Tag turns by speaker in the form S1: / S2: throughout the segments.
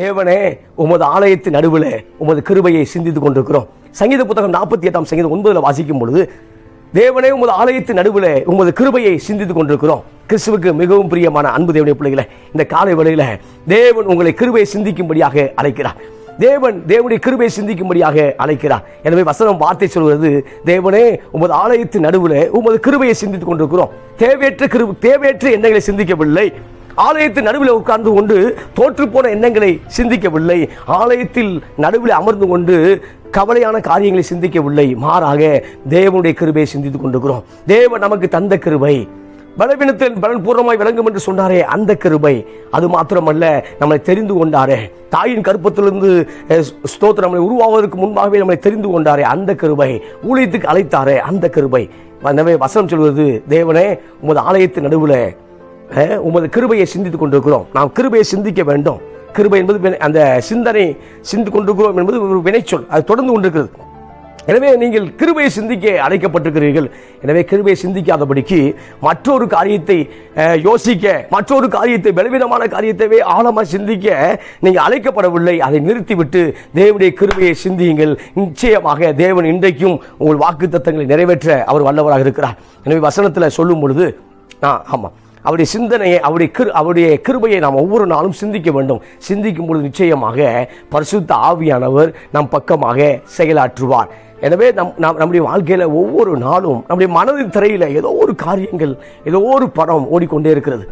S1: தேவனே உமது ஆலயத்தின் நடுவில் உமது கிருபையை சிந்தித்து கொண்டிருக்கிறோம் சங்கீத புத்தகம் நாற்பத்தி எட்டாம் சங்கீதம் ஒன்பதுல வாசிக்கும் பொழுது தேவனே உமது ஆலயத்தின் நடுவில் உமது கிருபையை சிந்தித்து கொண்டிருக்கிறோம் கிறிஸ்துவுக்கு மிகவும் பிரியமான அன்பு தேவனை பிள்ளைகளை இந்த காலை வேளையில் தேவன் உங்களை கிருபையை சிந்திக்கும்படியாக அழைக்கிறார் தேவன் தேவனுடைய கிருபை சிந்திக்கும்படியாக அழைக்கிறார் எனவே வசனம் வார்த்தை சொல்வது தேவனே உமது ஆலயத்தின் நடுவில் உமது கிருபையை சிந்தித்துக் கொண்டிருக்கிறோம் தேவையற்ற கிரு தேவையற்ற எண்ணங்களை சிந்திக்கவில்லை ஆலயத்தின் நடுவில் உட்கார்ந்து கொண்டு தோற்று போன எண்ணங்களை சிந்திக்கவில்லை ஆலயத்தில் நடுவில் அமர்ந்து கொண்டு கவலையான காரியங்களை சிந்திக்கவில்லை மாறாக தேவனுடைய கிருபையை சிந்தித்துக் கொண்டிருக்கிறோம் தேவன் நமக்கு தந்த கிருபை பலவீனத்தில் பலன் பூர்வமாய் விளங்கும் என்று சொன்னாரே அந்த கிருபை அது மாத்திரமல்ல நம்மளை தெரிந்து கொண்டாரே தாயின் கருப்பத்திலிருந்து ஸ்தோத்திரம் நம்மளை உருவாவதற்கு முன்பாகவே நம்மளை தெரிந்து கொண்டாரே அந்த கிருபை ஊழியத்துக்கு அழைத்தாரே அந்த கிருபை எனவே வசனம் சொல்வது தேவனே உமது ஆலயத்தின் நடுவில் உமது கிருபையை சிந்தித்துக் கொண்டிருக்கிறோம் நாம் கிருபையை சிந்திக்க வேண்டும் கிருபை என்பது அந்த சிந்தனை சிந்து கொண்டிருக்கிறோம் என்பது ஒரு வினைச்சொல் அது தொடர்ந்து கொண்டிருக்கிறது எனவே நீங்கள் கிருபையை சிந்திக்க அழைக்கப்பட்டிருக்கிறீர்கள் எனவே கிருபையை சிந்திக்காதபடிக்கு மற்றொரு காரியத்தை யோசிக்க மற்றொரு காரியத்தை பலவீனமான காரியத்தைவே ஆழமாக சிந்திக்க நீங்கள் அழைக்கப்படவில்லை அதை நிறுத்திவிட்டு தேவனுடைய கிருபையை சிந்தியுங்கள் நிச்சயமாக தேவன் இன்றைக்கும் உங்கள் வாக்கு தத்தங்களை நிறைவேற்ற அவர் வல்லவராக இருக்கிறார் எனவே வசனத்தில் சொல்லும் பொழுது ஆ ஆமாம் அவருடைய சிந்தனையை அவருடைய கிரு அவருடைய கிருபையை நாம் ஒவ்வொரு நாளும் சிந்திக்க வேண்டும் சிந்திக்கும் பொழுது நிச்சயமாக பரிசுத்த ஆவியானவர் நம் பக்கமாக செயலாற்றுவார் எனவே நம் நம் நம்முடைய வாழ்க்கையில் ஒவ்வொரு நாளும் நம்முடைய மனதின் திரையில் ஏதோ ஒரு காரியங்கள் ஏதோ ஒரு படம் ஓடிக்கொண்டே இருக்கிறது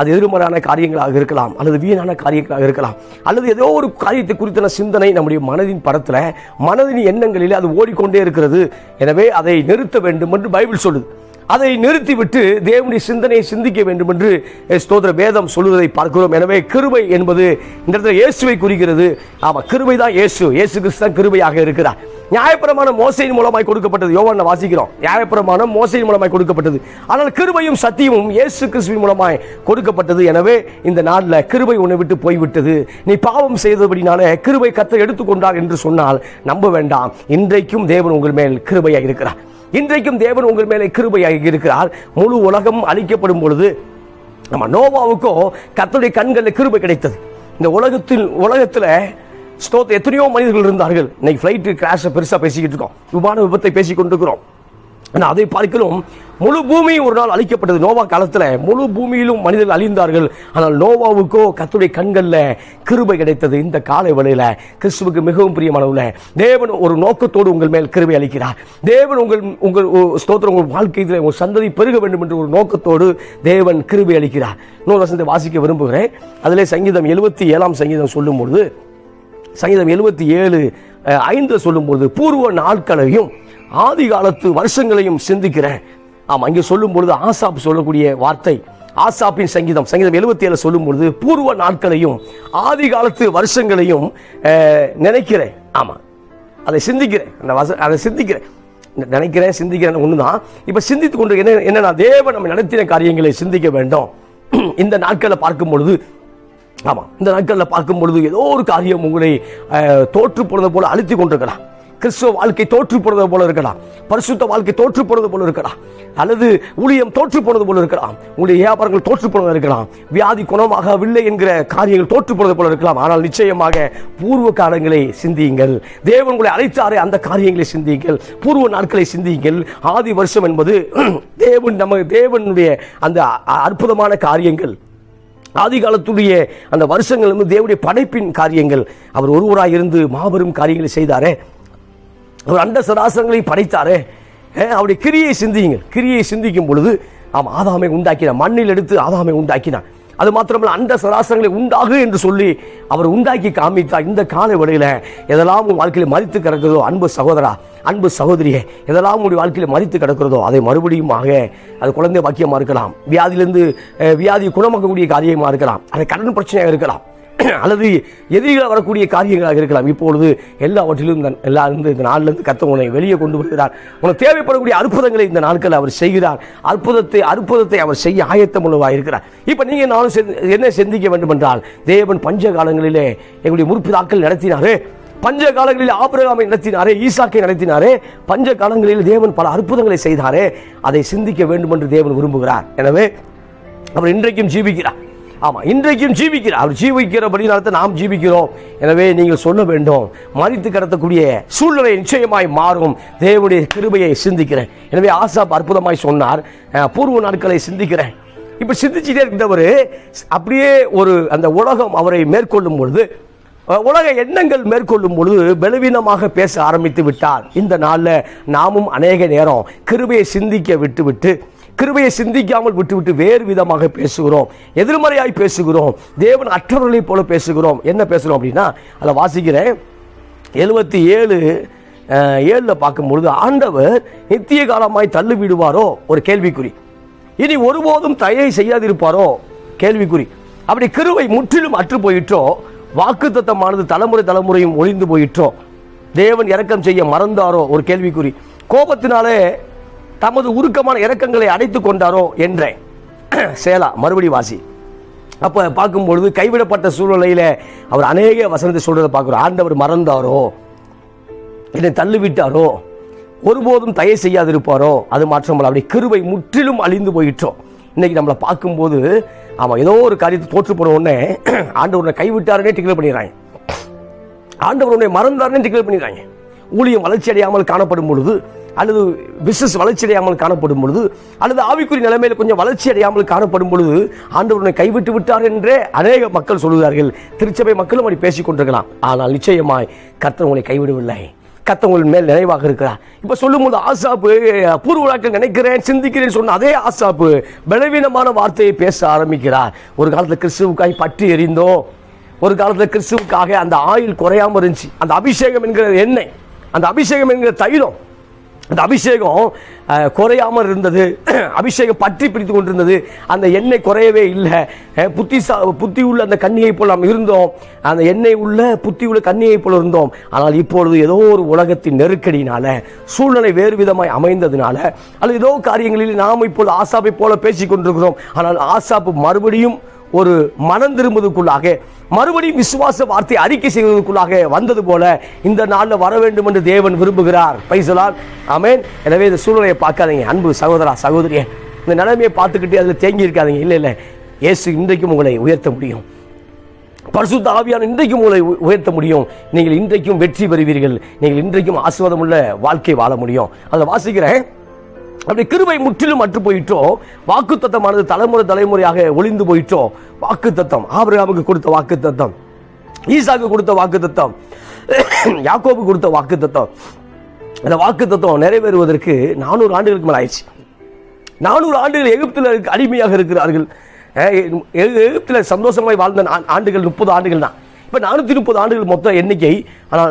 S1: அது எதிர்மறையான காரியங்களாக இருக்கலாம் அல்லது வீணான காரியங்களாக இருக்கலாம் அல்லது ஏதோ ஒரு காரியத்தை குறித்த சிந்தனை நம்முடைய மனதின் படத்தில் மனதின் எண்ணங்களில் அது ஓடிக்கொண்டே இருக்கிறது எனவே அதை நிறுத்த வேண்டும் என்று பைபிள் சொல்லுது அதை நிறுத்திவிட்டு தேவனுடைய சிந்தனையை சிந்திக்க வேண்டும் என்று ஸ்தோத்திர வேதம் சொல்லுவதை பார்க்கிறோம் எனவே கிருபை என்பது இந்த இடத்துல இயேசுவை குறிக்கிறது ஆமாம் கிருபை தான் இயேசு இயேசு கிறிஸ்தான் கிருபையாக இருக்கிறார் நியாயப்பிரமாணம் மோசையின் மூலமாய் கொடுக்கப்பட்டது யோவான வாசிக்கிறோம் நியாயப்பிரமாணம் மோசையின் மூலமாய் கொடுக்கப்பட்டது ஆனால் கிருபையும் சத்தியமும் இயேசு கிறிஸ்துவின் மூலமாய் கொடுக்கப்பட்டது எனவே இந்த நாளில் கிருபை உன்னை விட்டு போய்விட்டது நீ பாவம் செய்தபடினால கிருபை கத்தை எடுத்துக்கொண்டார் என்று சொன்னால் நம்ப வேண்டாம் இன்றைக்கும் தேவன் உங்கள் மேல் கிருபையாக இருக்கிறார் இன்றைக்கும் தேவன் உங்கள் மேலே கிருபையாக இருக்கிறார் முழு உலகம் அழிக்கப்படும் பொழுது நம்ம நோவாவுக்கோ கத்தருடைய கண்களில் கிருபை கிடைத்தது இந்த உலகத்தில் உலகத்தில் ஸ்தோத்த எத்தனையோ மனிதர்கள் இருந்தார்கள் இன்னைக்கு ஃப்ளைட்டு கிராஷை பெருசாக பேசிக்கிட்டு இருக்கோம் விமான விபத்தை பேசிக்கொண்டிருக்கிறோம் ஆனால் அதை பார்க்கலாம் முழு பூமி ஒரு நாள் அழிக்கப்பட்டது நோவா காலத்தில் முழு பூமியிலும் மனிதர்கள் அழிந்தார்கள் ஆனால் நோவாவுக்கோ கத்துடைய கண்களில் கிருபை கிடைத்தது இந்த காலை வேளையில் கிறிஸ்துவுக்கு மிகவும் பிரியமானவில் தேவன் ஒரு நோக்கத்தோடு உங்கள் மேல் கிருபை அளிக்கிறார் தேவன் உங்கள் உங்கள் ஸ்தோத்திரம் உங்கள் வாழ்க்கையில் உங்கள் சந்ததி பெருக வேண்டும் என்ற ஒரு நோக்கத்தோடு தேவன் கிருபை அளிக்கிறார் இன்னொரு வசனத்தை வாசிக்க விரும்புகிறேன் அதிலே சங்கீதம் எழுபத்தி ஏழாம் சங்கீதம் சொல்லும்பொழுது சங்கீதம் எழுபத்தி ஏழு ஐந்து சொல்லும்போது பூர்வ நாட்களையும் ஆதி காலத்து வருஷங்களையும் சிந்திக்கிறேன் ஆமாம் இங்கே சொல்லும் பொழுது ஆசாப் சொல்லக்கூடிய வார்த்தை ஆசாப்பின் சங்கீதம் சங்கீதம் எழுபத்தி ஏழு சொல்லும் பொழுது பூர்வ நாட்களையும் ஆதி காலத்து வருஷங்களையும் நினைக்கிறேன் ஆமாம் அதை சிந்திக்கிறேன் அந்த வச அதை சிந்திக்கிறேன் நினைக்கிறேன் சிந்திக்கிறேன் ஒன்று தான் இப்போ சிந்தித்து கொண்டு என்ன என்னென்னா தேவன் நம்ம நடத்தின காரியங்களை சிந்திக்க வேண்டும் இந்த நாட்களில் பார்க்கும் பொழுது ஆமாம் இந்த நாட்களில் பார்க்கும் பொழுது ஏதோ ஒரு காரியம் உங்களை தோற்று போனது போல அழுத்தி கொண்டிருக்கலாம் கிறிஸ்துவ வாழ்க்கை தோற்று போனது போல இருக்கலாம் பரிசுத்த வாழ்க்கை தோற்று போனது போல இருக்கலாம் அல்லது ஊழியம் தோற்று போனது போல இருக்கலாம் உங்களுடைய வியாபாரங்கள் தோற்று போனது இருக்கலாம் வியாதி குணமாகவில்லை என்கிற காரியங்கள் தோற்று போனது போல இருக்கலாம் ஆனால் நிச்சயமாக பூர்வ காலங்களை சிந்தியுங்கள் தேவன் உங்களை அழைத்தாரே அந்த காரியங்களை சிந்தியுங்கள் பூர்வ நாட்களை சிந்தியுங்கள் ஆதி வருஷம் என்பது தேவன் நம்ம தேவனுடைய அந்த அற்புதமான காரியங்கள் ஆதி காலத்துடைய அந்த வருஷங்கள் வந்து தேவனுடைய படைப்பின் காரியங்கள் அவர் ஒருவராக இருந்து மாபெரும் காரியங்களை செய்தாரே ஒரு அண்ட சராசரங்களை படைத்தாரே அவருடைய கிரியை சிந்தியுங்கள் கிரியை சிந்திக்கும் பொழுது அவன் ஆதாமை உண்டாக்கினான் மண்ணில் எடுத்து ஆதாமை உண்டாக்கினான் அது மாத்திரமல்ல அந்த சராசரங்களை உண்டாகு என்று சொல்லி அவர் உண்டாக்கி காமித்தார் இந்த கால வழியில் எதெல்லாம் உன் வாழ்க்கையில் மதித்து கிடக்குதோ அன்பு சகோதரா அன்பு சகோதரியே எதெல்லாம் உங்களுடைய வாழ்க்கையில் மதித்து கிடக்கிறதோ அதை மறுபடியும் ஆக அது குழந்தை பாக்கியமாக இருக்கலாம் வியாதியிலிருந்து வியாதி குணமாக்கக்கூடிய காரியமாக இருக்கலாம் அது கடன் பிரச்சனையாக இருக்கலாம் அல்லது எதிரிகளாக வரக்கூடிய காரியங்களாக இருக்கலாம் இப்பொழுது எல்லாவற்றிலும் எல்லா இந்த இந்த நாளிலிருந்து கத்த உன்னை வெளியே கொண்டு வருகிறார் உனக்கு தேவைப்படக்கூடிய அற்புதங்களை இந்த நாட்கள் அவர் செய்கிறார் அற்புதத்தை அற்புதத்தை அவர் செய்ய ஆயத்தம் உள்ளவாக இருக்கிறார் இப்போ நீங்கள் நானும் என்ன சிந்திக்க வேண்டும் என்றால் தேவன் பஞ்ச காலங்களிலே எங்களுடைய முற்பிதாக்கள் நடத்தினாரே பஞ்ச காலங்களில் ஆபிரகாமை நடத்தினாரே ஈசாக்கை நடத்தினாரே பஞ்ச காலங்களில் தேவன் பல அற்புதங்களை செய்தாரே அதை சிந்திக்க வேண்டும் என்று தேவன் விரும்புகிறார் எனவே அவர் இன்றைக்கும் ஜீவிக்கிறார் ஆமாம் இன்றைக்கும் ஜீவிக்கிறார் அவர் நடத்த நாம் ஜீவிக்கிறோம் எனவே நீங்கள் சொல்ல வேண்டும் மறித்து கடத்தக்கூடிய சூழ்நிலை நிச்சயமாய் மாறும் தேவனுடைய கிருபையை சிந்திக்கிறேன் எனவே ஆசாப் அற்புதமாய் சொன்னார் பூர்வ நாட்களை சிந்திக்கிறேன் இப்போ சிந்திச்சுட்டே இருந்தவர் அப்படியே ஒரு அந்த உலகம் அவரை மேற்கொள்ளும் பொழுது உலக எண்ணங்கள் மேற்கொள்ளும் பொழுது பலவீனமாக பேச ஆரம்பித்து விட்டார் இந்த நாளில் நாமும் அநேக நேரம் கிருபையை சிந்திக்க விட்டுவிட்டு கிருபையை சிந்திக்காமல் விட்டுவிட்டு வேறு விதமாக பேசுகிறோம் எதிர்மறையாய் பேசுகிறோம் தேவன் அற்றவர்களை போல பேசுகிறோம் என்ன பேசுகிறோம் அப்படின்னா அதில் வாசிக்கிறேன் எழுபத்தி ஏழு ஏழில் பார்க்கும்பொழுது ஆண்டவர் நித்திய காலமாய் தள்ளுவிடுவாரோ ஒரு கேள்விக்குறி இனி ஒருபோதும் தயை செய்யாதிருப்பாரோ கேள்விக்குறி அப்படி கிருவை முற்றிலும் அற்று போயிட்டோ வாக்கு தத்தமானது தலைமுறை தலைமுறையும் ஒளிந்து போயிட்டோ தேவன் இறக்கம் செய்ய மறந்தாரோ ஒரு கேள்விக்குறி கோபத்தினாலே தமது உருக்கமான இறக்கங்களை அடைத்து கொண்டாரோ என்றேன் சேலா மறுபடி வாசி அப்போ பொழுது கைவிடப்பட்ட சூழ்நிலையில் அவர் அநேக வசனத்தை சொல்கிறத பார்க்குறோம் ஆண்டவர் மறந்தாரோ என்னை தள்ளிவிட்டாரோ ஒருபோதும் தயவு செய்யாதிருப்பாரோ அது மாற்றமல்ல அப்படி கிருவை முற்றிலும் அழிந்து போயிட்டோம் இன்றைக்கி நம்மளை பார்க்கும்போது அவன் ஏதோ ஒரு காரியத்தை தோற்று போன உடனே ஆண்டவர் கைவிட்டாருன்னே டிக்ளேர் பண்ணிடுறாங்க ஆண்டவர் உன்னை மறந்தாருன்னே டிக்ளேர் பண்ணிடுறாங்க ஊழியம் வளர்ச்சி அடையாமல் காணப்படும் பொழுது அல்லது பிசினஸ் வளர்ச்சி அடையாமல் காணப்படும் பொழுது அல்லது ஆவிக்குறி நிலைமையில் கொஞ்சம் வளர்ச்சி அடையாமல் காணப்படும் பொழுது ஆண்டவருடைய கைவிட்டு விட்டார் என்றே அநேக மக்கள் சொல்கிறார்கள் திருச்சபை மக்களும் அப்படி பேசிக் கொண்டிருக்கலாம் ஆனால் நிச்சயமாய் கர்த்தர் உங்களை கைவிடவில்லை கத்தவங்களின் மேல் நினைவாக இருக்கிறார் இப்போ போது ஆசாப்பு விழாக்கள் நினைக்கிறேன் சிந்திக்கிறேன் சொன்ன அதே ஆசாப்பு பலவீனமான வார்த்தையை பேச ஆரம்பிக்கிறார் ஒரு காலத்தில் கிறிஸ்துவுக்காய் பற்றி எறிந்தோம் ஒரு காலத்தில் கிறிஸ்துவுக்காக அந்த ஆயில் குறையாமல் இருந்துச்சு அந்த அபிஷேகம் என்கிற எண்ணெய் அந்த அபிஷேகம் என்கிற தைலம் அந்த அபிஷேகம் குறையாமல் இருந்தது அபிஷேகம் பற்றி பிடித்து கொண்டிருந்தது அந்த எண்ணெய் குறையவே இல்லை புத்தி சா புத்தி உள்ள அந்த கண்ணியை போல் நாம் இருந்தோம் அந்த எண்ணெய் உள்ள புத்தி உள்ள கண்ணியை போல் இருந்தோம் ஆனால் இப்பொழுது ஏதோ ஒரு உலகத்தின் நெருக்கடினால சூழ்நிலை வேறு விதமாய் அமைந்ததுனால அல்லது ஏதோ காரியங்களில் நாம் இப்பொழுது ஆசாப்பை போல பேசிக் கொண்டிருக்கிறோம் ஆனால் ஆசாப்பு மறுபடியும் ஒரு மனம் திரும்புவதற்குள்ளாக மறுபடியும் விசுவாச வார்த்தை அறிக்கை செய்வதற்குள்ளாக வந்தது போல இந்த நாளில் வர வேண்டும் என்று தேவன் விரும்புகிறார் பைசலால் அமேன் எனவே இந்த சூழ்நிலையை பார்க்காதீங்க அன்பு சகோதரா சகோதரிய இந்த நிலைமையை பார்த்துக்கிட்டு அதில் தேங்கி இருக்காதீங்க இல்லை இல்லை இயேசு இன்றைக்கும் உங்களை உயர்த்த முடியும் பரிசு ஆவியான இன்றைக்கும் உங்களை உயர்த்த முடியும் நீங்கள் இன்றைக்கும் வெற்றி பெறுவீர்கள் நீங்கள் இன்றைக்கும் ஆசுவாதம் உள்ள வாழ்க்கை வாழ முடியும் அதை வாசிக்கிறேன் அப்படி கிருவை முற்றிலும் அற்று போயிட்டோம் வாக்கு தத்தமானது தலைமுறை தலைமுறையாக ஒளிந்து போயிட்டோம் வாக்கு தத்தம் ஆபிரகாமுக்கு கொடுத்த வாக்கு தத்தம் ஈசாக்கு கொடுத்த வாக்கு தத்தம் யாக்கோபு கொடுத்த வாக்கு தத்தம் அந்த வாக்கு தத்துவம் நிறைவேறுவதற்கு நானூறு ஆண்டுகளுக்கு மேல ஆயிடுச்சு நானூறு ஆண்டுகள் எகிப்தில் அடிமையாக இருக்கிறார்கள் எகிப்தில் சந்தோஷமாய் வாழ்ந்த ஆண்டுகள் முப்பது ஆண்டுகள் தான் அப்போ நானூற்றி முப்பது ஆண்டுகள் மொத்த எண்ணிக்கை ஆனால்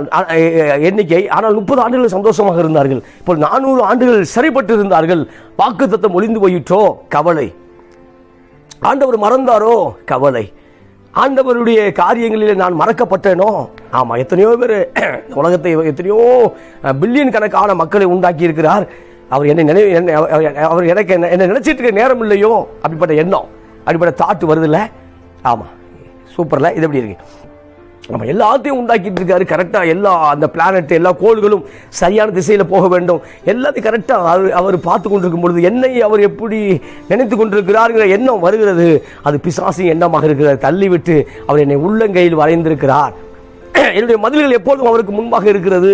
S1: எண்ணிக்கை ஆனால் முப்பது ஆண்டுகள் சந்தோஷமாக இருந்தார்கள் இப்போ நானூறு ஆண்டுகள் சிறைப்பட்டிருந்தார்கள் வாக்கு தத்தம் ஒளிந்து போயிற்றோ கவலை ஆண்டவர் மறந்தாரோ கவலை ஆண்டவருடைய காரியங்களில் நான் மறக்கப்பட்டேனோ ஆமாம் எத்தனையோ பேர் உலகத்தை எத்தனையோ பில்லியன் கணக்கான மக்களை உண்டாக்கி இருக்கிறார் அவர் என்னை நினைவு அவர் எனக்கு என்ன என்ன நினச்சிட்டு இருக்க நேரம் இல்லையோ அப்படிப்பட்ட எண்ணம் அப்படிப்பட்ட தாட்டு வருதில்ல ஆமாம் சூப்பரில் இது எப்படி இருக்குது நம்ம எல்லாத்தையும் உண்டாக்கிட்டு இருக்காரு கரெக்டாக எல்லா அந்த பிளானட் எல்லா கோள்களும் சரியான திசையில் போக வேண்டும் எல்லாத்தையும் கரெக்டாக அவர் அவர் பார்த்து கொண்டிருக்கும் பொழுது என்னை அவர் எப்படி நினைத்து கொண்டிருக்கிறார்கிற எண்ணம் வருகிறது அது பிசாசி எண்ணமாக இருக்கிறார் தள்ளிவிட்டு அவர் என்னை உள்ளங்கையில் வரைந்திருக்கிறார் என்னுடைய மதில்கள் எப்போதும் அவருக்கு முன்பாக இருக்கிறது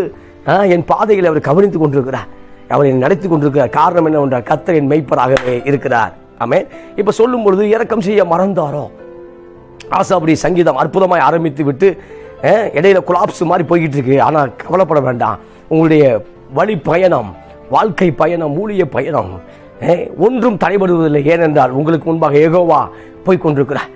S1: என் பாதைகளை அவர் கவனித்து கொண்டிருக்கிறார் அவர் என்னை நடத்தி கொண்டிருக்கிறார் காரணம் என்ன கத்தர் கத்தரின் மெய்ப்பராகவே இருக்கிறார் ஆமே இப்போ சொல்லும் பொழுது இறக்கம் செய்ய மறந்தாரோ ஆசாபுடைய சங்கீதம் அற்புதமாக ஆரம்பித்து விட்டு இடையில குலாப்ஸ் மாதிரி போய்கிட்டு இருக்கு ஆனால் கவலைப்பட வேண்டாம் உங்களுடைய வழி பயணம் வாழ்க்கை பயணம் ஊழிய பயணம் ஒன்றும் தடைபடுவதில்லை ஏனென்றால் உங்களுக்கு முன்பாக ஏகோவா போய் கொண்டிருக்கிறார்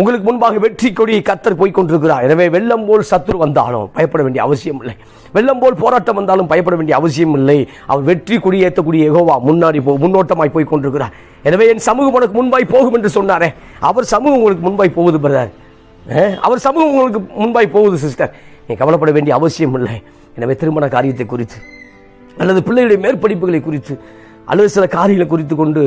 S1: உங்களுக்கு முன்பாக வெற்றி கொடியை கத்தர் போய் கொண்டிருக்கிறார் எனவே வெள்ளம் போல் சத்துரு வந்தாலும் பயப்பட வேண்டிய அவசியம் இல்லை வெள்ளம் போல் போராட்டம் வந்தாலும் பயப்பட வேண்டிய அவசியம் இல்லை அவர் வெற்றி கொடி ஏற்றக்கூடிய எகோவா முன்னாடி போ முன்னோட்டமாய் போய் கொண்டிருக்கிறார் எனவே என் சமூகம் உனக்கு முன்பாய் போகும் என்று சொன்னாரே அவர் சமூகம் உங்களுக்கு முன்பாய் போகுது பிரதர் அவர் சமூகம் உங்களுக்கு முன்பாய் போகுது சிஸ்டர் நீ கவலைப்பட வேண்டிய அவசியம் இல்லை எனவே திருமண காரியத்தை குறித்து அல்லது பிள்ளைகளுடைய மேற்படிப்புகளை குறித்து அல்லது சில காரியங்களை குறித்து கொண்டு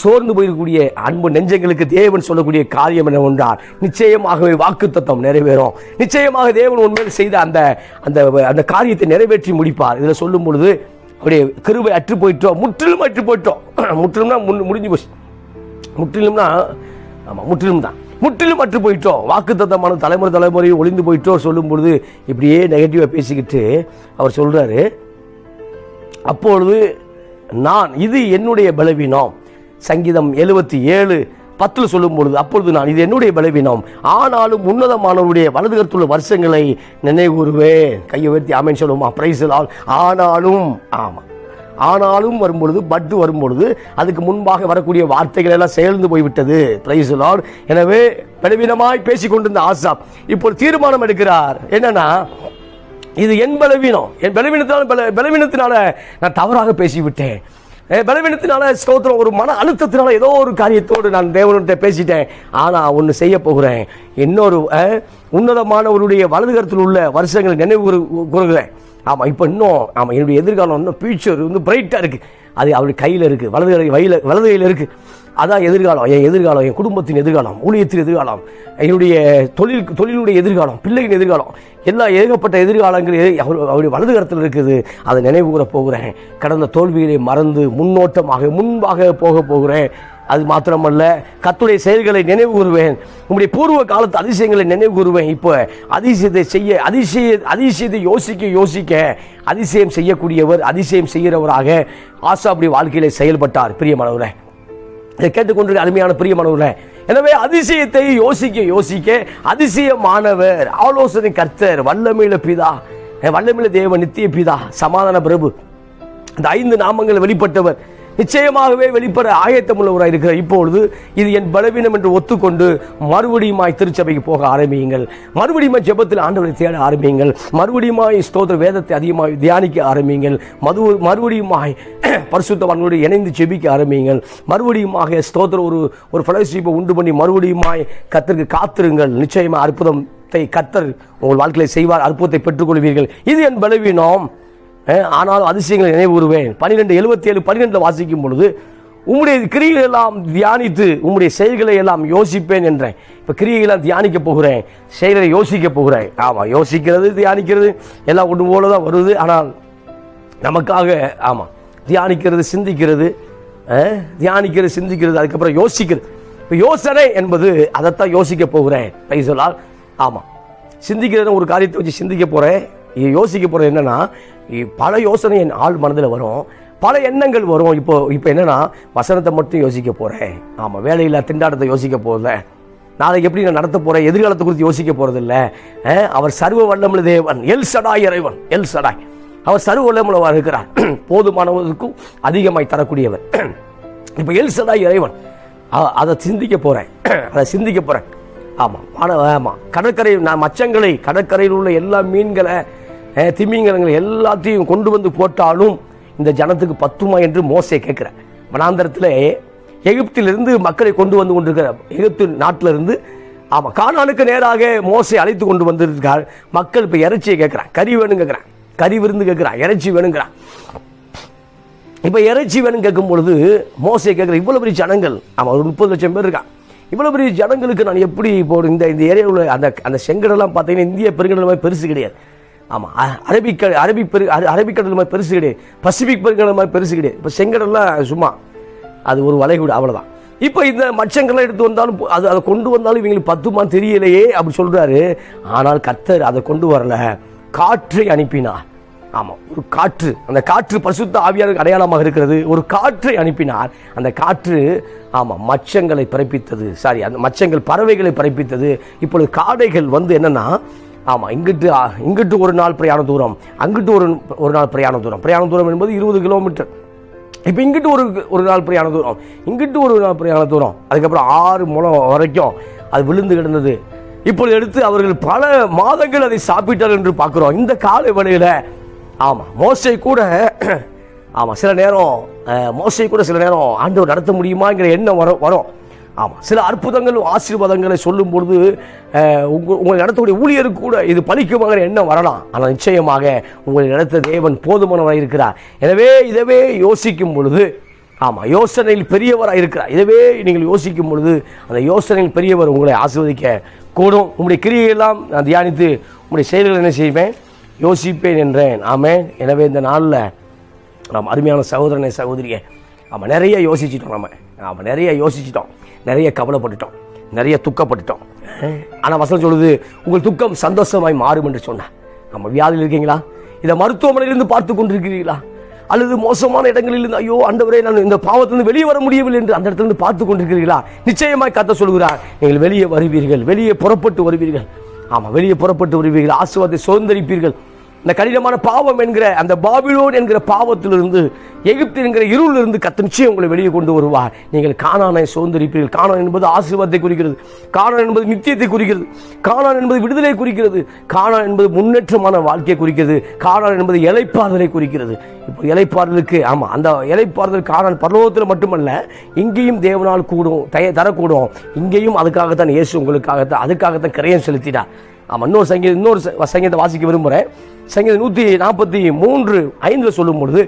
S1: சோர்ந்து போயிருக்கக்கூடிய அன்பு நெஞ்சங்களுக்கு தேவன் சொல்லக்கூடிய காரியம் என்ன ஒன்றார் நிச்சயமாகவே வாக்கு தத்துவம் நிறைவேறும் நிச்சயமாக தேவன் உண்மையில் செய்த அந்த அந்த அந்த காரியத்தை நிறைவேற்றி முடிப்பார் இதில் சொல்லும் பொழுது அப்படியே கருவை அற்று போயிட்டோம் முற்றிலும் அற்று போயிட்டோம் முற்றிலும்னா முன் முடிஞ்சு போச்சு முற்றிலும்னா ஆமாம் முற்றிலும் தான் முற்றிலும் அற்று போயிட்டோம் வாக்கு தத்தமான தலைமுறை தலைமுறையும் ஒளிந்து போயிட்டோம் சொல்லும் பொழுது இப்படியே நெகட்டிவாக பேசிக்கிட்டு அவர் சொல்கிறாரு அப்பொழுது நான் இது என்னுடைய பலவீனம் சங்கீதம் எழுபத்தி ஏழு பத்தில் சொல்லும் பொழுது அப்பொழுது நான் இது என்னுடைய பலவீனம் ஆனாலும் உன்னதமானவருடைய கருத்துள்ள வருஷங்களை நினைவுறுவேன் கையை உயர்த்தி ஆமேன் சொல்லுமா பிரைசலால் ஆனாலும் ஆமாம் ஆனாலும் வரும்பொழுது பட்டு வரும்பொழுது அதுக்கு முன்பாக வரக்கூடிய வார்த்தைகள் எல்லாம் சேர்ந்து போய்விட்டது பிரைசலால் எனவே பலவீனமாய் பேசிக்கொண்டிருந்த ஆசாப் இப்போ தீர்மானம் எடுக்கிறார் என்னன்னா இது என் பலவீனம் என் பலவீனத்தினால பல பலவீனத்தினால நான் தவறாக பேசிவிட்டேன் பலவீனத்தினால ஸ்தோத்திரம் ஒரு மன அழுத்தத்தினால ஏதோ ஒரு காரியத்தோடு நான் தேவன்கிட்ட பேசிட்டேன் ஆனால் ஒன்று செய்ய போகிறேன் இன்னொரு உன்னதமானவருடைய வலதுகரத்தில் உள்ள வருஷங்களை நினைவு கூறுகிறேன் ஆமாம் இப்போ இன்னும் ஆமாம் என்னுடைய எதிர்காலம் இன்னும் ஃபியூச்சர் வந்து பிரைட்டாக இருக்குது அது அவருடைய கையில் இருக்குது வலது வயல வலது கையில் இருக்குது அதான் எதிர்காலம் என் எதிர்காலம் என் குடும்பத்தின் எதிர்காலம் ஊழியத்தின் எதிர்காலம் என்னுடைய தொழில் தொழிலுடைய எதிர்காலம் பிள்ளைகளின் எதிர்காலம் எல்லா ஏகப்பட்ட எதிர்காலங்கள் அவருடைய வலது கரத்தில் இருக்குது அதை நினைவு கூற போகிறேன் கடந்த தோல்விகளை மறந்து முன்னோட்டமாக முன்பாக போக போகிறேன் அது மாத்திரமல்ல கத்துடைய செயல்களை நினைவு கூறுவேன் உங்களுடைய பூர்வ காலத்து அதிசயங்களை நினைவு கூறுவேன் இப்போ அதிசயத்தை செய்ய அதிசய அதிசயத்தை யோசிக்க யோசிக்க அதிசயம் செய்யக்கூடியவர் அதிசயம் செய்கிறவராக ஆசாபுடைய அப்படி வாழ்க்கையில் செயல்பட்டார் பிரியமானவரை இதை கேட்டுக்கொண்டிருக்க அருமையான பிரியமானவர்கள் எனவே அதிசயத்தை யோசிக்க யோசிக்க அதிசயமானவர் ஆலோசனை கர்த்தர் வல்லமையில பிதா வல்லமையில தேவ நித்திய பிதா சமாதான பிரபு இந்த ஐந்து நாமங்கள் வெளிப்பட்டவர் நிச்சயமாகவே வெளிப்பட ஆயத்தமுள்ளவராக இருக்கிற இப்பொழுது இது என் பலவீனம் என்று ஒத்துக்கொண்டு மறுபடியுமாய் திருச்சபைக்கு போக ஆரம்பியுங்கள் மறுபடியுமாய் ஜெபத்தில் ஆண்டவரை தேட ஆரம்பியுங்கள் மறுபடியுமாய் ஸ்தோத்திர வேதத்தை அதிகமாக தியானிக்க ஆரம்பியுங்கள் மது மறுபடியுமாய் பரிசுத்தவான்களோடு இணைந்து ஜெபிக்க ஆரம்பியுங்கள் மறுபடியுமாக ஸ்தோதர ஒரு ஒரு ஃபெலோஷிப்பை உண்டு பண்ணி மறுபடியுமாய் கத்திற்கு காத்திருங்கள் நிச்சயமாக அற்புதத்தை கத்தர் உங்கள் வாழ்க்கையில் செய்வார் அற்புதத்தை பெற்றுக்கொள்வீர்கள் இது என் பலவீனம் ஆனாலும் அதிசயங்களை நினைவுறுவேன் பனிரெண்டு எழுபத்தி ஏழு பனிரெண்டு வாசிக்கும் பொழுது உம்முடைய கிரியை எல்லாம் தியானித்து உம்முடைய செயல்களை எல்லாம் யோசிப்பேன் என்றேன் இப்போ கிரியையெல்லாம் தியானிக்க போகிறேன் செயல்களை யோசிக்க போகிறேன் ஆமாம் யோசிக்கிறது தியானிக்கிறது எல்லாம் ஒன்று போல தான் வருது ஆனால் நமக்காக ஆமாம் தியானிக்கிறது சிந்திக்கிறது தியானிக்கிறது சிந்திக்கிறது அதுக்கப்புறம் யோசிக்கிறது இப்போ யோசனை என்பது அதைத்தான் யோசிக்க போகிறேன் பை சொல்லால் ஆமாம் சிந்திக்கிறது ஒரு காரியத்தை வச்சு சிந்திக்க போகிறேன் யோசிக்க போகிறது என்னென்னா பல யோசனை என் ஆள் மனதில் வரும் பல எண்ணங்கள் வரும் இப்போ இப்போ என்னென்னா வசனத்தை மட்டும் யோசிக்க போகிறேன் ஆமாம் வேலையில் திண்டாட்டத்தை யோசிக்க போகல நாளைக்கு எப்படி நான் நடத்த போகிறேன் எதிர்காலத்தை குறித்து யோசிக்க போகிறதில்ல அவர் சர்வ வல்லமுள்ள தேவன் எல் சடாய் இறைவன் எல் சடாய் அவர் சர்வ வல்லமுள்ளவாக இருக்கிறார் போதுமானவருக்கும் அதிகமாய் தரக்கூடியவர் இப்போ எல் சடாய் இறைவன் அதை சிந்திக்க போகிறேன் அதை சிந்திக்க போகிறேன் ஆமாம் ஆமாம் கடற்கரை நான் மச்சங்களை கடற்கரையில் உள்ள எல்லா மீன்களை திமிங்கலங்களை எல்லாத்தையும் கொண்டு வந்து போட்டாலும் இந்த ஜனத்துக்கு பத்துமா என்று மோசை கேட்குற வனாந்தரத்தில் எகிப்திலிருந்து மக்களை கொண்டு வந்து கொண்டிருக்கிற எகிப்து நாட்டிலிருந்து ஆமாம் காணானுக்கு நேராக மோசை அழைத்து கொண்டு வந்திருக்கார் மக்கள் இப்போ இறைச்சியை கேட்குறான் கறி வேணும் கேட்குறான் கறி விருந்து கேட்குறான் இறைச்சி வேணுங்கிறான் இப்போ இறைச்சி வேணும் கேட்கும் பொழுது மோசை கேட்குற இவ்வளோ பெரிய ஜனங்கள் ஆமாம் ஒரு முப்பது லட்சம் பேர் இருக்கான் இவ்வளோ பெரிய ஜனங்களுக்கு நான் எப்படி இப்போ இந்த இந்த ஏரியாவில் அந்த அந்த செங்கடெல்லாம் பார்த்தீங்கன்னா இந்திய பெருங்கடல் மாதிரி பெருசு கிடையாது ஆமாம் அரபிக்க அரபிக் பெரு அரபிக்கடல் மாதிரி பெருசு கிடையாது பசிபிக் பெருங்கடல் மாதிரி பெருசு கிடையாது இப்போ செங்கடல்லாம் சும்மா அது ஒரு வளைகுடு அவ்வளோதான் இப்போ இந்த மச்சங்கள்லாம் எடுத்து வந்தாலும் அது அதை கொண்டு வந்தாலும் இவங்களுக்கு பத்துமா தெரியலையே அப்படி சொல்கிறாரு ஆனால் கத்தர் அதை கொண்டு வரல காற்றை அனுப்பினார் ஆமாம் ஒரு காற்று அந்த காற்று பரிசுத்த ஆவியாருக்கு அடையாளமாக இருக்கிறது ஒரு காற்றை அனுப்பினார் அந்த காற்று ஆமாம் மச்சங்களை பிறப்பித்தது சாரி அந்த மச்சங்கள் பறவைகளை பிறப்பித்தது இப்பொழுது காடைகள் வந்து என்னென்னா ஆமாம் இங்கிட்டு இங்கிட்டு ஒரு நாள் பிரயாண தூரம் அங்கிட்டு ஒரு ஒரு நாள் பிரயாண தூரம் பிரயாண தூரம் என்பது இருபது கிலோமீட்டர் இப்போ இங்கிட்டு ஒரு ஒரு நாள் பிரயாண தூரம் இங்கிட்டு ஒரு நாள் பிரயாண தூரம் அதுக்கப்புறம் ஆறு முளம் வரைக்கும் அது விழுந்து கிடந்தது இப்பொழுது எடுத்து அவர்கள் பல மாதங்கள் அதை சாப்பிட்டார் என்று பார்க்குறோம் இந்த காலை வழியில் ஆமாம் மோசை கூட ஆமாம் சில நேரம் மோசை கூட சில நேரம் ஆண்டவர் நடத்த முடியுமாங்கிற எண்ணம் வரும் வரும் ஆமாம் சில அற்புதங்களும் ஆசீர்வாதங்களை சொல்லும் பொழுது உங்கள் உங்கள் இடத்துடைய ஊழியருக்கு கூட இது பலிக்குமாங்கிற எண்ணம் வரலாம் ஆனால் நிச்சயமாக உங்கள் இடத்த தேவன் போதுமானவராக இருக்கிறார் எனவே இதவே யோசிக்கும் பொழுது ஆமாம் யோசனையில் பெரியவராக இருக்கிறார் இதவே நீங்கள் யோசிக்கும் பொழுது அந்த யோசனையில் பெரியவர் உங்களை ஆசிர்வதிக்க கூடும் உங்களுடைய கிரியையெல்லாம் நான் தியானித்து உங்களுடைய செயல்களை என்ன செய்வேன் யோசிப்பேன் என்றேன் ஆமே எனவே இந்த நாளில் நாம் அருமையான சகோதரனை சகோதரியை ஆமாம் நிறைய யோசிச்சிட்டோம் நம்ம ஆமாம் நிறைய யோசிச்சிட்டோம் நிறைய கவலைப்பட்டுட்டோம் நிறைய துக்கப்பட்டுட்டோம் ஆனால் வசனம் சொல்லுது உங்கள் துக்கம் சந்தோஷமாய் மாறும் என்று சொன்னேன் நம்ம வியாதியில் இருக்கீங்களா இதை மருத்துவமனையிலிருந்து பார்த்து கொண்டிருக்கிறீங்களா அல்லது மோசமான இடங்களிலிருந்து ஐயோ அண்டவரே நான் இந்த பாவத்திலிருந்து வெளியே வர முடியவில்லை என்று அந்த இடத்துல இருந்து பார்த்து கொண்டிருக்கிறீர்களா நிச்சயமாய் கத்த சொல்கிறார் நீங்கள் வெளியே வருவீர்கள் வெளியே புறப்பட்டு வருவீர்கள் ஆமாம் வெளியே புறப்பட்டு வருவீர்கள் ஆசுவாதை சுதந்திரிப்பீர்கள் இந்த கடினமான பாவம் என்கிற அந்த பாபிலோன் என்கிற பாவத்திலிருந்து எகிப்து என்கிற இருளிலிருந்து கத்து நிச்சயம் உங்களை வெளியே கொண்டு வருவார் நீங்கள் காணானை சுதந்திரிப்பீர்கள் காணான் என்பது ஆசீர்வாதத்தை குறிக்கிறது காணான் என்பது நித்தியத்தை குறிக்கிறது காணான் என்பது விடுதலை குறிக்கிறது காணான் என்பது முன்னேற்றமான வாழ்க்கையை குறிக்கிறது காணான் என்பது இலைப்பாறுதலை குறிக்கிறது இப்போ இலைப்பாறுதலுக்கு ஆமாம் அந்த இலைப்பாறுதல் காணான் பரலோகத்தில் மட்டுமல்ல இங்கேயும் தேவனால் கூடும் தய தரக்கூடும் இங்கேயும் அதுக்காகத்தான் இயேசு உங்களுக்காகத்தான் அதுக்காகத்தான் கிரையம் செலுத்திட்டார் ஆமாம் இன்னொரு சங்கீதம் இன்னொரு சங்கீதத்தை வாசிக்க விரும்புகிறேன் சங்கீதம் நூத்தி நாற்பத்தி மூன்று ஐந்துல சொல்லும் பொழுது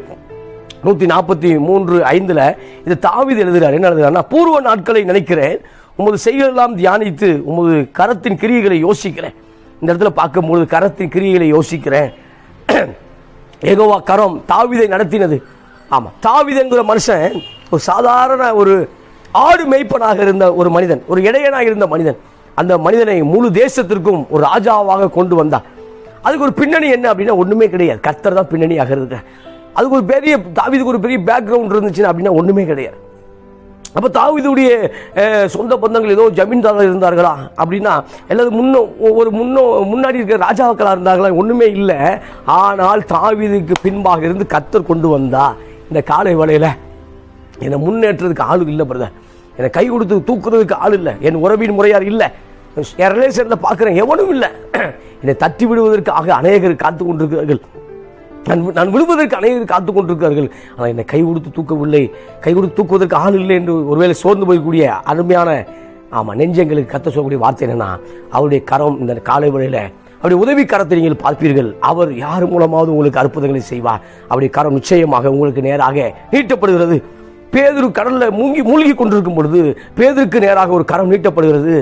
S1: நூத்தி நாற்பத்தி மூன்று ஐந்துல இது தாவித எழுதுகிறார் என்ன எழுதுகிறார் பூர்வ நாட்களை நினைக்கிறேன் உமது செய்களெல்லாம் தியானித்து உமது கரத்தின் கிரியைகளை யோசிக்கிறேன் இந்த இடத்துல பார்க்கும் பொழுது கரத்தின் கிரியைகளை யோசிக்கிறேன் ஏகோவா கரம் தாவிதை நடத்தினது ஆமா தாவிதங்கிற மனுஷன் ஒரு சாதாரண ஒரு ஆடு மேய்ப்பனாக இருந்த ஒரு மனிதன் ஒரு இடையனாக இருந்த மனிதன் அந்த மனிதனை முழு தேசத்திற்கும் ஒரு ராஜாவாக கொண்டு வந்தார் அதுக்கு ஒரு பின்னணி என்ன அப்படின்னா ஒன்றுமே கிடையாது கத்தர் தான் பின்னணி ஆகிறது அதுக்கு ஒரு பெரிய தாவிதுக்கு ஒரு பெரிய பேக்ரவுண்ட் இருந்துச்சுன்னா அப்படின்னா ஒன்றுமே கிடையாது அப்போ தாவிதுடைய சொந்த பந்தங்கள் ஏதோ ஜமீன்தாரர் இருந்தார்களா அப்படின்னா அல்லது முன்னோ ஒரு முன்னோ முன்னாடி இருக்கிற ராஜாக்களாக இருந்தார்களா ஒன்றுமே இல்லை ஆனால் தாவிதுக்கு பின்பாக இருந்து கத்தர் கொண்டு வந்தா இந்த காலை வலையில் என்னை முன்னேற்றத்துக்கு ஆளு இல்லை பிரதர் என்னை கை கொடுத்து தூக்குறதுக்கு ஆள் இல்லை என் உறவின் முறையார் இல்லை ரிலேஷனில் பார்க்குறேன் எவனும் இல்லை என்னை தட்டி விடுவதற்காக அநேகர் காத்து கொண்டிருக்கிறார்கள் நான் நான் விழுவதற்கு அநேகர் காத்து கொண்டிருக்கிறார்கள் ஆனால் என்னை கை கொடுத்து தூக்கவில்லை கை கொடுத்து தூக்குவதற்கு ஆள் இல்லை என்று ஒருவேளை சோர்ந்து போய்க்கூடிய அருமையான ஆமாம் நெஞ்சங்களுக்கு கத்த சொல்லக்கூடிய வார்த்தை என்னென்னா அவருடைய கரம் இந்த காலை வழியில் அவருடைய உதவி கரத்தை நீங்கள் பார்ப்பீர்கள் அவர் யார் மூலமாவது உங்களுக்கு அற்புதங்களை செய்வார் அவருடைய கரம் நிச்சயமாக உங்களுக்கு நேராக நீட்டப்படுகிறது பேதுரு கடலில் மூங்கி மூழ்கி கொண்டிருக்கும் பொழுது பேதுருக்கு நேராக ஒரு கரம் நீட்டப்படுகிறது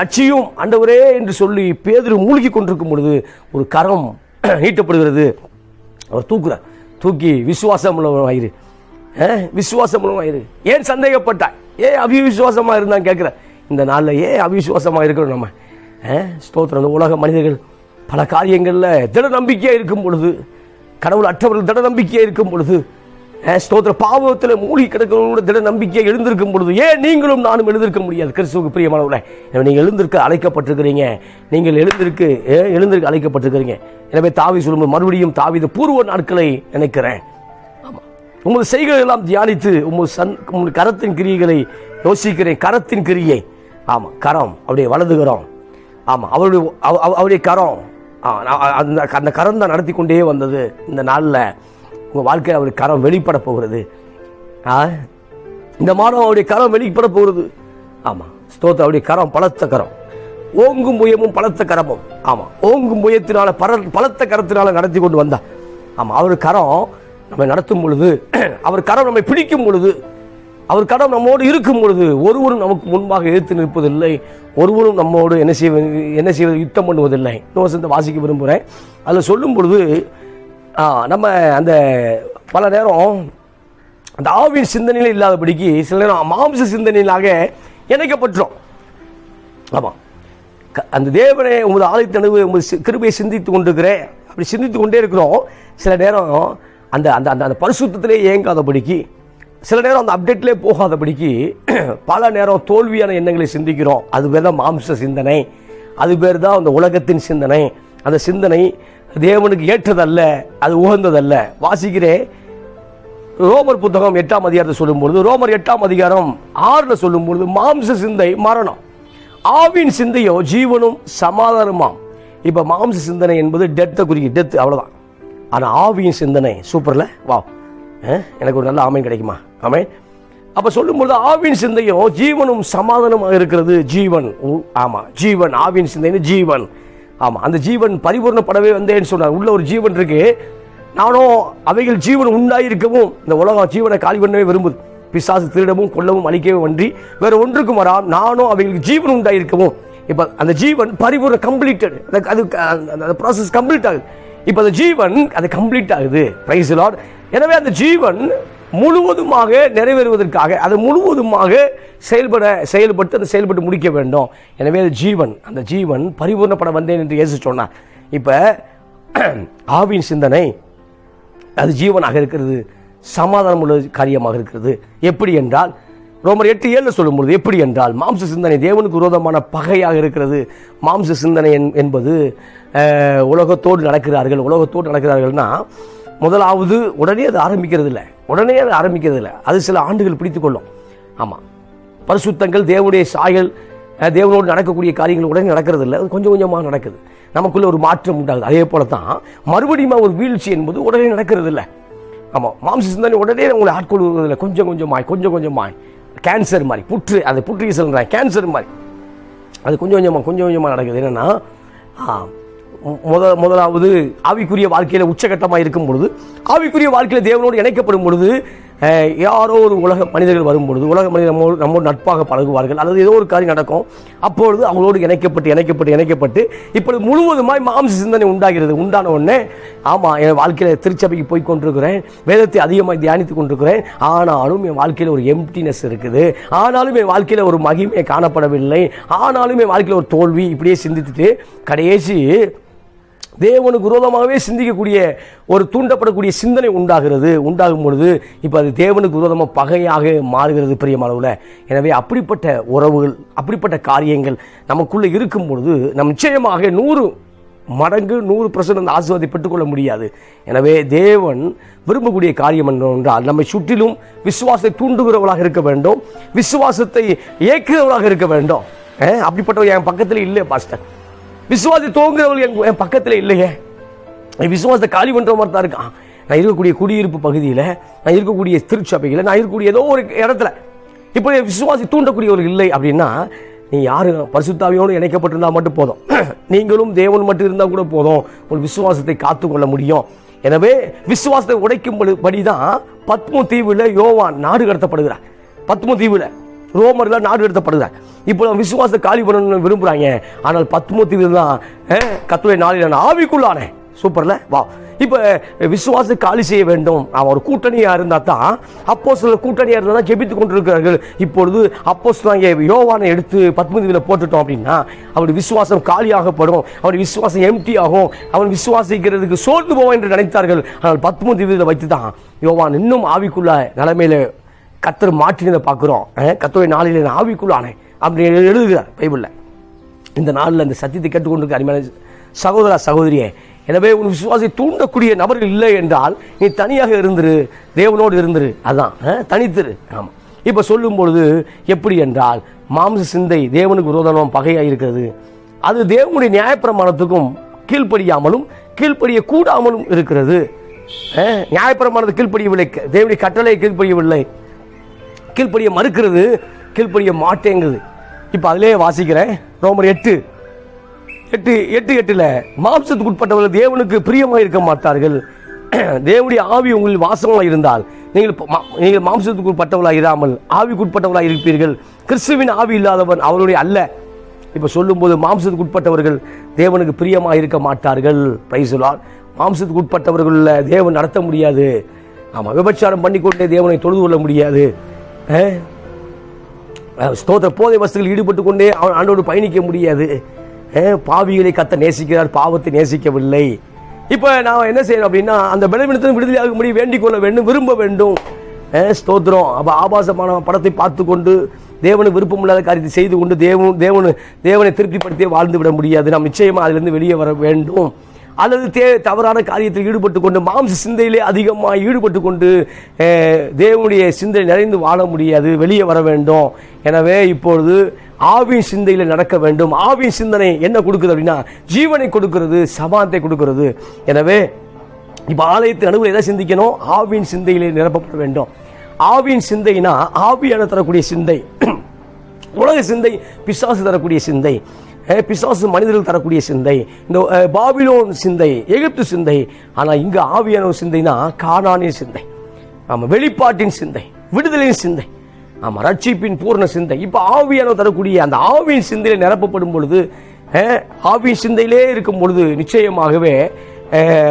S1: ரட்சியும் அண்டவரே என்று சொல்லி பேதிரு மூழ்கி கொண்டிருக்கும் பொழுது ஒரு கரம் நீட்டப்படுகிறது அவர் தூக்குறார் தூக்கி விசுவாசம் ஆயிரு விசுவாசம் ஆயிரு ஏன் சந்தேகப்பட்டா ஏ அவிவிசுவாசமாக இருந்தான் கேட்குற இந்த நாளில் ஏ அவிசுவாசமாக இருக்கிறோம் நம்ம ஸ்தோத்திரம் இந்த உலக மனிதர்கள் பல காரியங்களில் திட நம்பிக்கையாக இருக்கும் பொழுது கடவுள் அற்றவர்கள் திட நம்பிக்கையாக இருக்கும் பொழுது ஸ்தோத்திர பாவத்தில் மூழ்கி கிடக்கிறவங்களோட திட நம்பிக்கையை எழுந்திருக்கும் பொழுது ஏன் நீங்களும் நானும் எழுந்திருக்க முடியாது கிறிஸ்துவுக்கு பிரியமானவர்கள் நீங்கள் எழுந்திருக்க அழைக்கப்பட்டிருக்கிறீங்க நீங்கள் எழுந்திருக்கு எழுந்திருக்க அழைக்கப்பட்டிருக்கிறீங்க எனவே தாவி சொல்லும்போது மறுபடியும் தாவித பூர்வ நாட்களை நினைக்கிறேன் ஆமாம் உங்கள் செய்களை எல்லாம் தியானித்து உங்கள் சன் உங்கள் கரத்தின் கிரியைகளை யோசிக்கிறேன் கரத்தின் கிரியை ஆமாம் கரம் அப்படியே வலது கரம் ஆமாம் அவருடைய அவருடைய கரம் அந்த அந்த கரம் தான் நடத்தி கொண்டே வந்தது இந்த நாளில் உங்கள் வாழ்க்கையில் அவருடைய கரம் வெளிப்பட போகிறது இந்த மாதம் அவருடைய கரம் வெளிப்பட போகிறது ஆமாம் ஸ்தோத்த அவருடைய கரம் பலத்த கரம் ஓங்கும் புயமும் பலத்த கரமும் ஆமாம் ஓங்கும் புயத்தினால பர பலத்த கரத்தினால நடத்தி கொண்டு வந்தா ஆமாம் அவர் கரம் நம்மை நடத்தும் பொழுது அவர் கரம் நம்மை பிடிக்கும் பொழுது அவர் கரம் நம்மோடு இருக்கும் பொழுது ஒருவரும் நமக்கு முன்பாக எதிர்த்து நிற்பதில்லை ஒருவரும் நம்மோடு என்ன செய்வது என்ன செய்வது யுத்தம் பண்ணுவதில்லை இன்னும் வாசிக்க விரும்புகிறேன் அதில் சொல்லும் பொழுது நம்ம அந்த பல நேரம் அந்த ஆவின் சிந்தனையில் இல்லாதபடிக்கு சில நேரம் மாம்ச சிந்தனையிலாக இணைக்கப்பட்டுரும் ஆமாம் அந்த தேவனை உமது ஆலயத்தனவு உமது கிருபையை சிந்தித்து கொண்டிருக்கிறேன் அப்படி சிந்தித்து கொண்டே இருக்கிறோம் சில நேரம் அந்த அந்த அந்த அந்த பரிசுத்திலே இயங்காதபடிக்கு சில நேரம் அந்த அப்டேட்லேயே போகாதபடிக்கு பல நேரம் தோல்வியான எண்ணங்களை சிந்திக்கிறோம் அது பேர் தான் மாம்ச சிந்தனை அது பேர் தான் அந்த உலகத்தின் சிந்தனை அந்த சிந்தனை தேவனுக்கு ஏற்றதல்ல அது உகந்ததல்ல வாசிக்கிறேன் ரோமர் புத்தகம் எட்டாம் அதிகாரத்தை சொல்லும்பொழுது ரோமர் எட்டாம் அதிகாரம் ஆறில் சொல்லும்பொழுது மாம்ச சிந்தை மரணம் ஆவின் சிந்தையோ ஜீவனும் சமாதானமாம் இப்போ மாம்ச சிந்தனை என்பது டெத்தை குறிக்கி டெத்து அவ்வளோதான் ஆனால் ஆவியின் சிந்தனை சூப்பரில் வா எனக்கு ஒரு நல்ல ஆமை கிடைக்குமா ஆமைன் அப்போ சொல்லும்பொழுது ஆவின் சிந்தையும் ஜீவனும் சமாதானமாக இருக்கிறது ஜீவன் ஆமாம் ஜீவன் ஆவின் சிந்தைன்னு ஜீவன் ஆமாம் அந்த ஜீவன் பரிபூர்ணப்படவே வந்தேன்னு சொன்னார் உள்ள ஒரு ஜீவன் இருக்கு நானும் அவைகள் ஜீவன் உண்டாயிருக்கவும் இந்த உலகம் ஜீவனை காலி பண்ணவே விரும்புது பிசாசு திருடமும் கொல்லவும் அழிக்கவும் அன்றி வேற ஒன்றுக்கும் வரா நானும் அவைகளுக்கு ஜீவன் உண்டாயிருக்கவும் இப்போ அந்த ஜீவன் பரிபூர்ண கம்ப்ளீட்டட் அது அந்த ப்ராசஸ் கம்ப்ளீட் ஆகுது இப்போ அந்த ஜீவன் அது கம்ப்ளீட் ஆகுது பிரைஸ் லார்ட் எனவே அந்த ஜீவன் முழுவதுமாக நிறைவேறுவதற்காக அது முழுவதுமாக செயல்பட செயல்பட்டு அந்த செயல்பட்டு முடிக்க வேண்டும் எனவே அது ஜீவன் அந்த ஜீவன் பரிபூர்ணப்பட வந்தேன் என்று இயேசு சொன்னார் இப்போ ஆவின் சிந்தனை அது ஜீவனாக இருக்கிறது சமாதானம் உள்ள காரியமாக இருக்கிறது எப்படி என்றால் ரோமர் எட்டு ஏழு சொல்லும்பொழுது எப்படி என்றால் மாம்ச சிந்தனை தேவனுக்கு விரோதமான பகையாக இருக்கிறது மாம்ச சிந்தனை என்பது உலகத்தோடு நடக்கிறார்கள் உலகத்தோடு நடக்கிறார்கள்னா முதலாவது உடனே அது ஆரம்பிக்கிறது இல்லை உடனே அது ஆரம்பிக்கிறது இல்லை அது சில ஆண்டுகள் பிடித்துக்கொள்ளும் ஆமாம் பரிசுத்தங்கள் தேவனுடைய சாயல் தேவனோடு நடக்கக்கூடிய காரியங்கள் உடனே நடக்கிறது இல்லை கொஞ்சம் கொஞ்சமாக நடக்குது நமக்குள்ளே ஒரு மாற்றம் உண்டாகுது அதே போல தான் மறுபடியும் ஒரு வீழ்ச்சி என்பது உடனே நடக்கிறது இல்லை ஆமாம் மாம்ச சிந்தனை உடனே உங்களை ஆட்கொள்வதில்லை கொஞ்சம் கொஞ்சமாய் கொஞ்சம் கொஞ்சமாய் கேன்சர் மாதிரி புற்று அது புற்று ஈசல்ன்ற கேன்சர் மாதிரி அது கொஞ்சம் கொஞ்சமாக கொஞ்சம் கொஞ்சமாக நடக்குது என்னென்னா முத முதலாவது ஆவிக்குரிய வாழ்க்கையில் உச்சகட்டமாக இருக்கும் பொழுது ஆவிக்குரிய வாழ்க்கையில் தேவனோடு இணைக்கப்படும் பொழுது யாரோ ஒரு உலக மனிதர்கள் வரும்பொழுது உலக மனிதர் நம்மோடு நட்பாக பழகுவார்கள் அல்லது ஏதோ ஒரு காரியம் நடக்கும் அப்பொழுது அவங்களோடு இணைக்கப்பட்டு இணைக்கப்பட்டு இணைக்கப்பட்டு இப்படி முழுவதுமாய் மாம்ச சிந்தனை உண்டாகிறது உண்டான உடனே ஆமாம் என் வாழ்க்கையில் திருச்சபைக்கு போய் கொண்டிருக்கிறேன் வேதத்தை அதிகமாக தியானித்து கொண்டிருக்கிறேன் ஆனாலும் என் வாழ்க்கையில் ஒரு எம்டினஸ் இருக்குது ஆனாலும் என் வாழ்க்கையில் ஒரு மகிமை காணப்படவில்லை ஆனாலும் என் வாழ்க்கையில் ஒரு தோல்வி இப்படியே சிந்தித்துட்டு கடைசி தேவனுக்கு விரோதமாகவே சிந்திக்கக்கூடிய ஒரு தூண்டப்படக்கூடிய சிந்தனை உண்டாகிறது உண்டாகும் பொழுது இப்போ அது தேவனுக்கு விரோதமாக பகையாக மாறுகிறது பெரிய அளவில் எனவே அப்படிப்பட்ட உறவுகள் அப்படிப்பட்ட காரியங்கள் நமக்குள்ளே இருக்கும் பொழுது நம் நிச்சயமாக நூறு மடங்கு நூறு பிரசன்ட் அந்த ஆசீர்வாதத்தை பெற்றுக்கொள்ள முடியாது எனவே தேவன் விரும்பக்கூடிய காரியம் என்றால் நம்மை சுற்றிலும் விசுவாசத்தை தூண்டுகிறவர்களாக இருக்க வேண்டும் விசுவாசத்தை இயக்குகிறவர்களாக இருக்க வேண்டும் அப்படிப்பட்டவர் என் பக்கத்தில் இல்லை பாஸ்டர் விசுவாசி தோங்குறவர்கள் என் பக்கத்தில் இல்லையே விசுவாசத்தை காலி பண்ணுற மாதிரி தான் இருக்கான் நான் இருக்கக்கூடிய குடியிருப்பு பகுதியில் நான் இருக்கக்கூடிய திருச்சபையில் நான் இருக்கக்கூடிய ஏதோ ஒரு இடத்துல இப்போ விசுவாசி தூண்டக்கூடியவர்கள் இல்லை அப்படின்னா நீ யாரு பரிசுத்தாவியோடு இணைக்கப்பட்டிருந்தால் மட்டும் போதும் நீங்களும் தேவன் மட்டும் இருந்தால் கூட போதும் உங்கள் விசுவாசத்தை காத்துக்கொள்ள முடியும் எனவே விசுவாசத்தை உடைக்கும் படி தான் பத்ம தீவில் யோவான் நாடு கடத்தப்படுகிறார் பத்ம தீவில் ரோமர்லாம் நாடு எடுத்தப்படுகிறார் இப்போ நம்ம விசுவாசத்தை காலி பண்ணணும்னு விரும்புகிறாங்க ஆனால் பத்து மூத்தி தான் கத்துரை நாளில் நான் ஆவிக்குள்ளானே சூப்பரில் வா இப்போ விசுவாச காலி செய்ய வேண்டும் அவன் ஒரு கூட்டணியாக இருந்தால் தான் அப்போ சில கூட்டணியாக இருந்தால் தான் ஜெபித்து கொண்டிருக்கிறார்கள் இப்பொழுது அப்போ நாங்கள் யோவானை எடுத்து பத்மதியில் போட்டுட்டோம் அப்படின்னா அவருடைய விசுவாசம் காலியாகப்படும் அவருடைய விசுவாசம் எம்டி ஆகும் அவன் விசுவாசிக்கிறதுக்கு சோர்ந்து போவான் என்று நினைத்தார்கள் ஆனால் பத்மதிவில் வைத்து தான் யோவான் இன்னும் ஆவிக்குள்ள நிலைமையில கத்தர் மாற்றினதை பார்க்குறோம் கத்தருடைய நாளில் நான் ஆவிக்குள்ளானேன் அப்படி எழுதுகிறார் பைபிளில் இந்த நாளில் அந்த சத்தியத்தை கேட்டுக்கொண்டிருக்க அருமையான சகோதரா சகோதரியே எனவே உன் விசுவாசி தூண்டக்கூடிய நபர்கள் இல்லை என்றால் நீ தனியாக இருந்துரு தேவனோடு இருந்துரு அதான் தனித்திரு ஆமாம் இப்போ சொல்லும் பொழுது எப்படி என்றால் மாம்ச சிந்தை தேவனுக்கு விரோதமும் பகையாக இருக்கிறது அது தேவனுடைய நியாயப்பிரமாணத்துக்கும் கீழ்ப்படியாமலும் கீழ்ப்படிய கூடாமலும் இருக்கிறது நியாயப்பிரமாணத்தை கீழ்ப்படியவில்லை தேவனுடைய கட்டளை கீழ்ப்படியவில்லை கீழ்ப்படிய மறுக்கிறது கீழ்ப்படிய மாட்டேங்குது இப்போ அதிலே வாசிக்கிறேன் ரோமர் எட்டு எட்டு எட்டு எட்டில் மாம்சத்துக்கு உட்பட்டவர்கள் தேவனுக்கு பிரியமாக இருக்க மாட்டார்கள் தேவனுடைய ஆவி உங்களில் வாசமாக இருந்தால் நீங்கள் நீங்கள் மாம்சத்துக்கு உட்பட்டவர்களாக இராமல் ஆவிக்குட்பட்டவர்களாக இருப்பீர்கள் கிறிஸ்துவின் ஆவி இல்லாதவன் அவருடைய அல்ல இப்போ சொல்லும்போது மாம்சத்துக்கு உட்பட்டவர்கள் தேவனுக்கு பிரியமாக இருக்க மாட்டார்கள் சொல்லால் மாம்சத்துக்கு உட்பட்டவர்களில் தேவன் நடத்த முடியாது ஆமாம் விபச்சாரம் பண்ணிக்கொண்டே தேவனை தொழுது கொள்ள முடியாது ஸ்தோத்திர போதை வசதிகள் ஈடுபட்டு கொண்டே அவன் ஆண்டோடு பயணிக்க முடியாது பாவிகளை கத்த நேசிக்கிறார் பாவத்தை நேசிக்கவில்லை இப்போ நான் என்ன செய்யணும் அப்படின்னா அந்த பலவீனத்திலும் விடுதலையாக முடியும் வேண்டிக் கொள்ள வேண்டும் விரும்ப வேண்டும் ஸ்தோத்திரம் அப்போ ஆபாசமான படத்தை பார்த்து கொண்டு தேவனுக்கு விருப்பமில்லாத காரியத்தை செய்து கொண்டு தேவன் தேவன் தேவனை திருப்திப்படுத்தியே வாழ்ந்து விட முடியாது நாம் நிச்சயமாக அதிலிருந்து வெளியே வர வேண்டும் அல்லது தே தவறான காரியத்தில் ஈடுபட்டு கொண்டு மாம்ச சிந்தையிலே அதிகமாக ஈடுபட்டு கொண்டு தேவனுடைய சிந்தை நிறைந்து வாழ முடியாது வெளியே வர வேண்டும் எனவே இப்பொழுது ஆவின் சிந்தையில் நடக்க வேண்டும் ஆவின் சிந்தனை என்ன கொடுக்குது அப்படின்னா ஜீவனை கொடுக்கிறது சமானத்தை கொடுக்கிறது எனவே இப்போ ஆலயத்தின் அனுபவம் எதை சிந்திக்கணும் ஆவின் சிந்தையிலே நிரப்பப்பட வேண்டும் ஆவின் சிந்தைனா ஆவியான தரக்கூடிய சிந்தை உலக சிந்தை பிசாசு தரக்கூடிய சிந்தை பிசாசு மனிதர்கள் தரக்கூடிய சிந்தை இந்த பாபிலோன் சிந்தை எகிப்து சிந்தை ஆனால் இங்கே ஆவியான சிந்தைனா காணானின் சிந்தை ஆமாம் வெளிப்பாட்டின் சிந்தை விடுதலையின் சிந்தை ஆமாம் ரட்சிப்பின் பூர்ண சிந்தை இப்போ ஆவியான தரக்கூடிய அந்த ஆவியின் சிந்தையில் நிரப்பப்படும் பொழுது ஆவி சிந்தையிலே இருக்கும் பொழுது நிச்சயமாகவே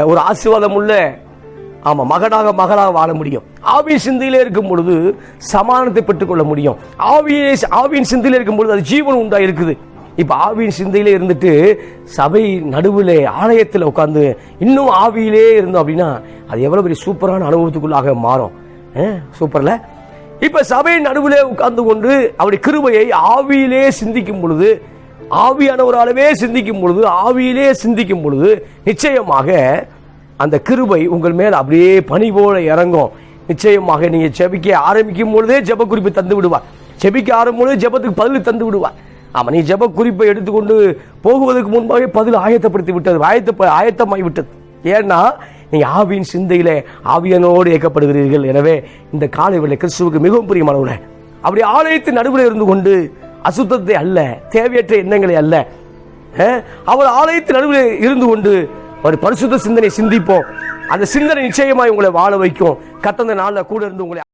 S1: ஒரு ஆசீர்வாதம் உள்ள ஆமாம் மகனாக மகளாக வாழ முடியும் ஆவி சிந்தையிலே இருக்கும் பொழுது சமானத்தை பெற்றுக்கொள்ள முடியும் ஆவியே ஆவியின் சிந்தையில் இருக்கும் பொழுது அது ஜீவன் உண்டாக இருக்குது இப்போ ஆவியின் சிந்தையிலே இருந்துட்டு சபை நடுவில் ஆலயத்தில் உட்காந்து இன்னும் ஆவியிலே இருந்தோம் அப்படின்னா அது எவ்வளோ பெரிய சூப்பரான அனுபவத்துக்குள்ளாக மாறும் சூப்பரில் இப்போ சபை நடுவில் உட்கார்ந்து கொண்டு அவருடைய கிருபையை ஆவியிலே சிந்திக்கும் பொழுது ஆவியானவராலவே சிந்திக்கும் பொழுது ஆவியிலே சிந்திக்கும் பொழுது நிச்சயமாக அந்த கிருபை உங்கள் மேல் அப்படியே பனி போல இறங்கும் நிச்சயமாக நீங்கள் செபிக்க ஆரம்பிக்கும் பொழுதே ஜெப குறிப்பு தந்து விடுவார் செபிக்க ஆரம்பம் பொழுது ஜெபத்துக்கு பதில் தந்து விடுவார் ஆமாம் நீ ஜப குறிப்பை எடுத்துக்கொண்டு போகுவதற்கு முன்பாகவே பதில் ஆயத்தப்படுத்தி விட்டது ஆயத்த ஆயத்தமாகி விட்டது ஏன்னா நீ ஆவியின் சிந்தையில் ஆவியனோடு இயக்கப்படுகிறீர்கள் எனவே இந்த காலை கிறிஸ்துவுக்கு மிகவும் பிரியமானவர்கள அப்படி ஆலயத்தின் நடுவில் இருந்து கொண்டு அசுத்தத்தை அல்ல தேவையற்ற எண்ணங்களை அல்ல அவர் ஆலயத்தின் நடுவில் இருந்து கொண்டு ஒரு பரிசுத்த சிந்தனை சிந்திப்போம் அந்த சிந்தனை நிச்சயமாய் உங்களை வாழ வைக்கும் கத்தந்த நாளில் கூட இருந்து உங்களை